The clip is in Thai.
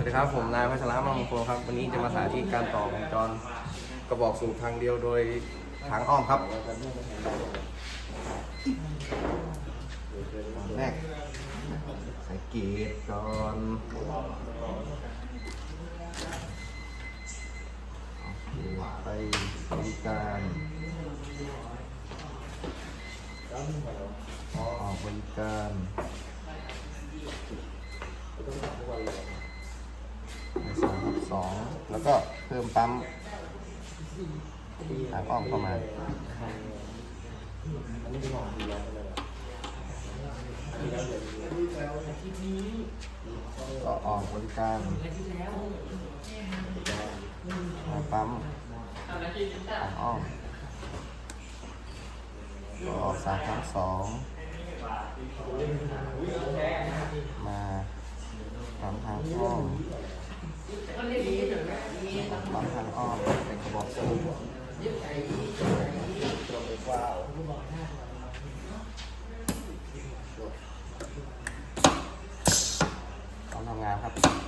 วัสดีครับ ผมนายพัชระมังคลครับ วันนี้จะมาสาธิตการต่อวงจรกระบอกสูบทางเดียวโดยทางอ้อมครับแรกสังเกตก่อนโอเคไปบริการออกบริการในสองทับสอง แล้วก็เพิ่มปั๊มทางอ้อมเข้ามาก็ออกบริการปั๊มทางอ้อมก็ออกสามครั้งสองมาปั๊มทางอ้อมเป็น กระบอกสูบต้องทำงานครับ